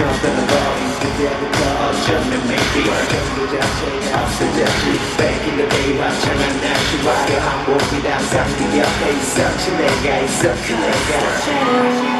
저들은 너희 그때부터 어쩌면 maybe 경기 자체에 없어졌지 Back in the day 완창한 날씨와 그 항복이 항상 네 옆에 있었지 내가 있었지 내가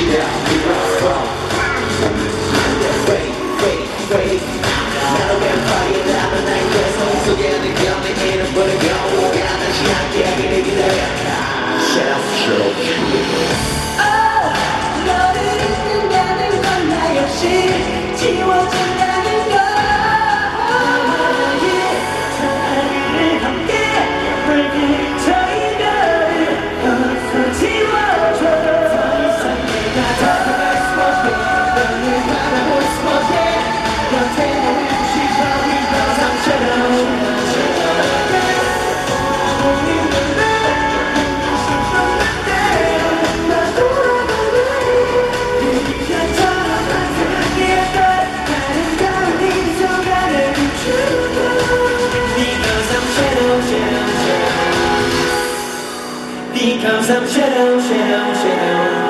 Tira a vibração. Pikam sam siedem, siedem, siedem